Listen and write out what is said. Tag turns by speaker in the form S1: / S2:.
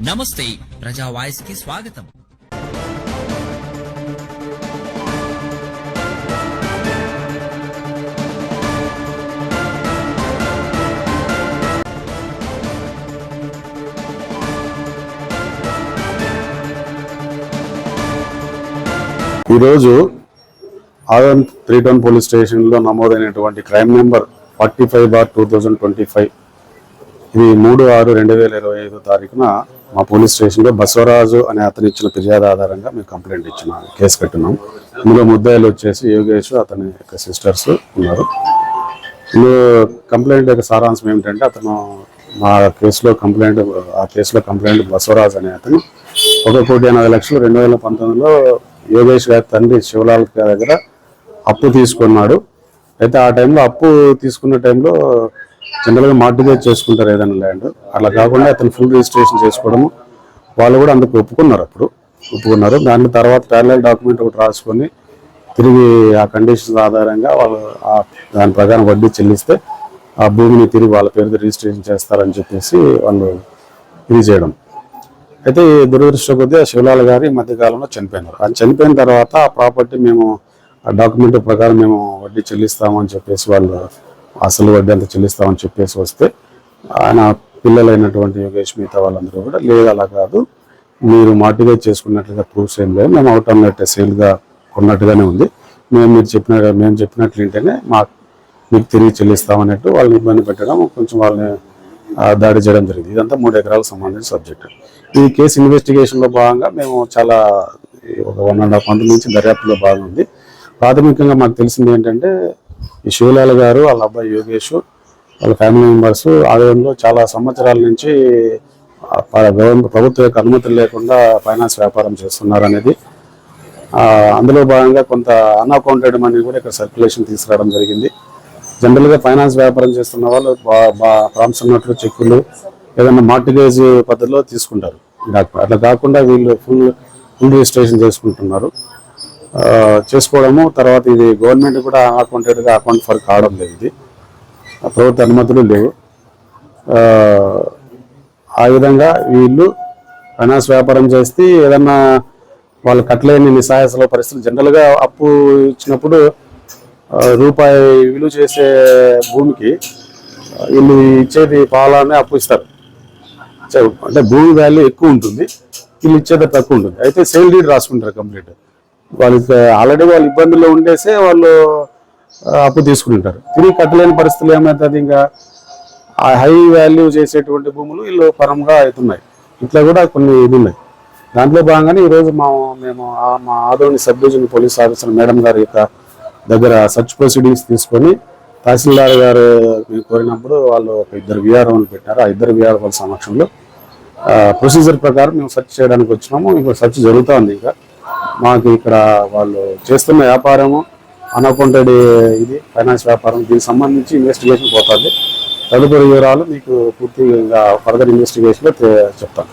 S1: నమస్తే ప్రజా వాయిస్కి స్వాగతం.
S2: ఈరోజు ఆదం త్రీ టౌన్ పోలీస్ స్టేషన్లో నమోదైనటువంటి crime number forty five bar two thousand twenty five ఇది మూడు ఆరు రెండు వేల ఇరవై ఐదు తారీఖున మా పోలీస్ స్టేషన్లో బసవరాజు అనే అతను ఇచ్చిన ఫిర్యాదు ఆధారంగా మేము కంప్లైంట్ ఇచ్చినాం కేసు కట్టినాం ఇందులో ముద్దాయిలు వచ్చేసి యోగేష్ అతని యొక్క సిస్టర్స్ ఉన్నారు. ఇందులో కంప్లైంట్ యొక్క సారాంశం ఏమిటంటే అతను మా కేసులో కంప్లైంట్ ఆ కేసులో కంప్లైంట్ బసవరాజు అనే అతను ఒక కోటి ఎనభై లక్షలు రెండు వేల పంతొమ్మిదిలో యోగేష్ గారి తండ్రి శివలాల్ గారి దగ్గర అప్పు తీసుకున్నాడు. అయితే ఆ టైంలో అప్పు తీసుకున్న టైంలో జనరల్గా మార్టిగేజ్ చేసుకుంటారు ఏదైనా ల్యాండ్. అలా కాకుండా అతను ఫుల్ రిజిస్ట్రేషన్ చేసుకోవడము వాళ్ళు కూడా అందుకు ఒప్పుకున్నారు అప్పుడు. ఒప్పుకున్నారు. దాని తర్వాత ప్యారలల్ డాక్యుమెంట్ ఒకటి రాసుకొని తిరిగి ఆ కండిషన్స్ ఆధారంగా వాళ్ళు దాని ప్రకారం వడ్డీ చెల్లిస్తే ఆ భూమిని తిరిగి వాళ్ళ పేరుతో రిజిస్ట్రేషన్ చేస్తారని చెప్పేసి వాళ్ళు ఇది చేయడం. అయితే ఈ దురదృష్ట కొద్దీ ఆ శివలాల్ గారు ఈ మధ్యకాలంలో చనిపోయినారు. అది చనిపోయిన తర్వాత ఆ ప్రాపర్టీ మేము ఆ డాక్యుమెంట్ ప్రకారం మేము వడ్డీ చెల్లిస్తామని చెప్పేసి వాళ్ళు అసలు వడ్డీ అంతా చెల్లిస్తామని చెప్పేసి వస్తే ఆయన పిల్లలైనటువంటి యోగేష్ మిగతా వాళ్ళందరూ కూడా లేదు అలా కాదు. మీరు మార్టిగేజ్ చేసుకున్నట్లుగా ప్రూఫ్స్ ఏం లేదు మేము అవుట్ ఆన్ సేల్గా కొన్నట్టుగానే ఉంది. మేము మీరు చెప్పిన మేము చెప్పినట్లు ఏంటనే మా మీకు తిరిగి చెల్లిస్తామన్నట్టు వాళ్ళని ఇబ్బంది పెట్టడం కొంచెం వాళ్ళని దాడి చేయడం జరిగింది. ఇదంతా మూడు ఎకరాలకు సంబంధించిన సబ్జెక్ట్. ఈ కేసు ఇన్వెస్టిగేషన్లో భాగంగా మేము చాలా ఒక వన్ అండ్ హాఫ్ మంత్ నుంచి దర్యాప్తులో భాగం ఉంది. ప్రాథమికంగా మాకు తెలిసింది ఏంటంటే ఈ శివలాల్ గారు వాళ్ళ అబ్బాయి యోగేష్ వాళ్ళ ఫ్యామిలీ మెంబర్స్ ఆలయంలో చాలా సంవత్సరాల నుంచి గవర్నమెంట్ ప్రభుత్వ యొక్క అనుమతులు లేకుండా ఫైనాన్స్ వ్యాపారం చేస్తున్నారు అనేది అందులో భాగంగా కొంత అన్అకౌంటెడ్ మనీ కూడా ఇక్కడ సర్క్యులేషన్ తీసుకురావడం జరిగింది. జనరల్గా ఫైనాన్స్ వ్యాపారం చేస్తున్న వాళ్ళు బా- ఉన్నట్లు చెక్కులు ఏదైనా మార్టిగేజ్ పద్ధతిలో తీసుకుంటారు. అట్లా కాకుండా వీళ్ళు ఫుల్ ఫుల్ రిజిస్ట్రేషన్ చేసుకుంటున్నారు. చేసుకోవడము తర్వాత ఇది గవర్నమెంట్ కూడా అకౌంటెడ్గా అకౌంట్ ఫర్ కావడం లేదు ఇది. ప్రభుత్వ అనుమతులు లేవు. ఆ, విధంగా వీళ్ళు ఫైనాన్స్ వ్యాపారం చేస్తే ఏదన్నా వాళ్ళు కట్టలేని నిస్సాయసలో పరిస్థితులు జనరల్గా అప్పు ఇచ్చినప్పుడు రూపాయి విలువ చేసే భూమికి వీళ్ళు ఇచ్చేది పాలనే అప్పు ఇస్తారు. అంటే భూమి వాల్యూ ఎక్కువ ఉంటుంది వీళ్ళు ఇచ్చేది తక్కువ ఉంటుంది. అయితే సేల్ డీడ్ రాసుకుంటారు కంప్లీట్ వాళ్ళకి ఆల్రెడీ వాళ్ళు ఇబ్బందుల్లో ఉండేసే వాళ్ళు అప్పు తీసుకుంటారు. తిరిగి కట్టలేని పరిస్థితులు ఏమవుతుంది ఇంకా ఆ హై వాల్యూ చేసేటువంటి భూములు వీళ్ళు పరంగా అవుతున్నాయి. ఇట్లా కూడా కొన్ని ఇది ఉన్నాయి. దాంట్లో భాగంగానే ఈరోజు మా మేము ఆ- మా Adoni subdivision police officer madam గారి యొక్క దగ్గర సర్చ్ ప్రొసీడింగ్స్ తీసుకొని తహసీల్దార్ గారు మేము కోరినప్పుడు వాళ్ళు ఒక ఇద్దరు విఆర్ఓని పెట్టారు. ఆ ఇద్దరు విఆర్ఓల సమక్షంలో ప్రొసీజర్ ప్రకారం మేము సెర్చ్ చేయడానికి వచ్చినాము. ఇంకా సెర్చ్ జరుగుతోంది ఇంకా. మాకు ఇక్కడ వాళ్ళు చేస్తున్న వ్యాపారము అనకుంటెడ్ ఇది ఫైనాన్స్ వ్యాపారం. దీనికి సంబంధించి ఇన్వెస్టిగేషన్ పోతుంది. తదుపరి వివరాలు మీకు పూర్తిగా ఫర్దర్ ఇన్వెస్టిగేషన్లో చెప్తాను.